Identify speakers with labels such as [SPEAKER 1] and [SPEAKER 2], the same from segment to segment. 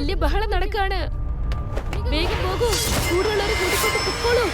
[SPEAKER 1] വലിയ ബഹളം നടക്കാണ്. വേഗം പോകൂ. കൂടുതലുള്ളവരെ കൂട്ടിക്കൊണ്ട് പൊക്കോളൂ.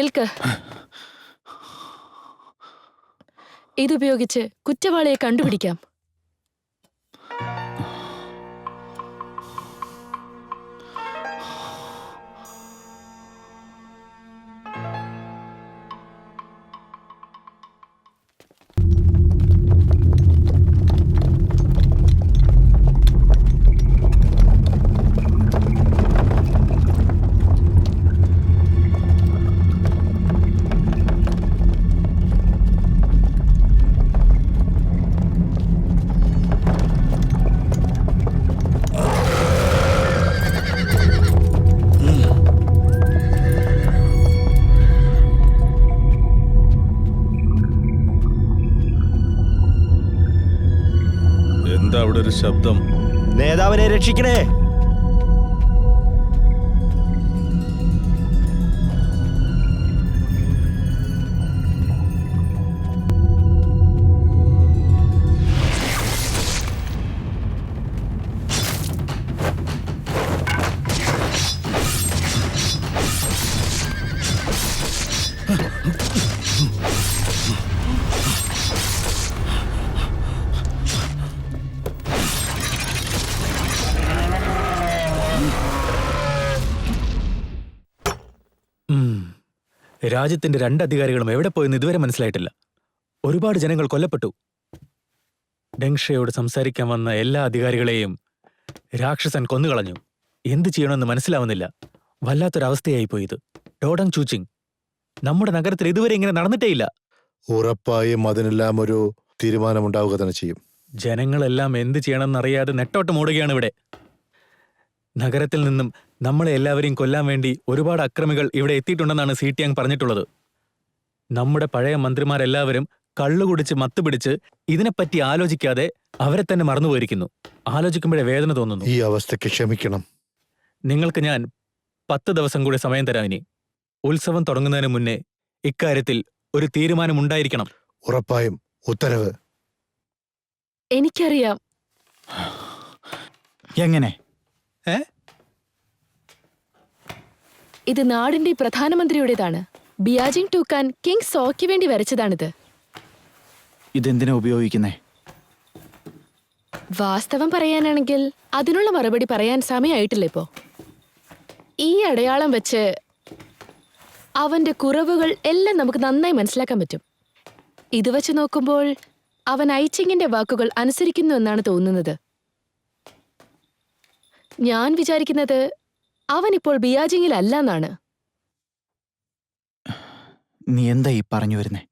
[SPEAKER 1] നിൽക്ക്. ഇതുപയോഗിച്ച് കുറ്റവാളിയെ കണ്ടുപിടിക്കാം.
[SPEAKER 2] ഒരു ശബ്ദം.
[SPEAKER 3] നേതാവിനെ രക്ഷിക്കണേ.
[SPEAKER 4] രാജ്യത്തിന്റെ രണ്ട് അധികാരികളും എവിടെ പോയെന്ന് ഇതുവരെ മനസ്സിലായിട്ടില്ല. ഒരുപാട് ജനങ്ങൾ കൊല്ലപ്പെട്ടു. ഡെങ്ഷയോട് സംസാരിക്കാൻ വന്ന എല്ലാ അധികാരികളെയും രാക്ഷസൻ കൊന്നുകളഞ്ഞു. എന്ത് ചെയ്യണമെന്ന് മനസ്സിലാവുന്നില്ല. വല്ലാത്തൊരവസ്ഥയായി പോയത് ഡോഡങ് ചൂച്ചിങ് നമ്മുടെ നഗരത്തിൽ ഇതുവരെ ഇങ്ങനെ നടന്നിട്ടേയില്ല.
[SPEAKER 5] ഉറപ്പായും അതിനെല്ലാം ഒരു തീരുമാനമുണ്ടാവുക തന്നെ ചെയ്യും.
[SPEAKER 4] ജനങ്ങളെല്ലാം എന്ത് ചെയ്യണമെന്നറിയാതെ നെട്ടോട്ടം ഓടുകയാണ് ഇവിടെ. നഗരത്തിൽ നിന്നും നമ്മളെ എല്ലാവരെയും കൊല്ലാൻ വേണ്ടി ഒരുപാട് അക്രമികൾ ഇവിടെ എത്തിയിട്ടുണ്ടെന്നാണ് സി ടി പറഞ്ഞിട്ടുള്ളത്. നമ്മുടെ പഴയ മന്ത്രിമാരെല്ലാവരും കള്ളുകുടിച്ച് മത്തുപിടിച്ച് മത്ത് പിടിച്ച് ഇതിനെപ്പറ്റി ആലോചിക്കാതെ അവരെ തന്നെ മറന്നുപോയിരിക്കുന്നു. ആലോചിക്കുമ്പോഴേ വേദന തോന്നുന്നു.
[SPEAKER 5] ഈ അവസ്ഥയ്ക്ക് ക്ഷമിക്കണം.
[SPEAKER 4] നിങ്ങൾക്ക് ഞാൻ പത്ത് ദിവസം കൂടി സമയം തരാം ഇനി. ഉത്സവം തുടങ്ങുന്നതിന് മുന്നേ ഇക്കാര്യത്തിൽ ഒരു തീരുമാനമുണ്ടായിരിക്കണം.
[SPEAKER 5] ഉറപ്പായും. ഉത്തരവ്.
[SPEAKER 1] എനിക്കറിയാം.
[SPEAKER 3] എങ്ങനെ?
[SPEAKER 1] ഇത് നാടിന്റെ പ്രധാനമന്ത്രിയുടേതാണ്. ബിയാജിങ് ടൂക്കാൻ കിങ് സോയ്ക്ക് വേണ്ടി വരച്ചതാണിത്.
[SPEAKER 3] ഇതെന്തിനാ ഉപയോഗിക്കുന്നേ?
[SPEAKER 1] വാസ്തവം പറയാനാണെങ്കിൽ അതിനുള്ള മറുപടി പറയാൻ സമയമായിട്ടില്ല ഇപ്പോ. ഈ അടയാളം വെച്ച് അവന്റെ കുറവുകൾ എല്ലാം നമുക്ക് നന്നായി മനസ്സിലാക്കാൻ പറ്റും. ഇത് വെച്ച് നോക്കുമ്പോൾ അവൻ ഐച്ചിങ്ങിന്റെ വാക്കുകൾ അനുസരിക്കുന്നു എന്നാണ് തോന്നുന്നത്. ഞാൻ വിചാരിക്കുന്നത് അവൻ ഇപ്പോൾ ബിയാജിങ്ങിലല്ല എന്നാണ്
[SPEAKER 3] നീ എന്താ ഈ പറഞ്ഞു വരുന്നേ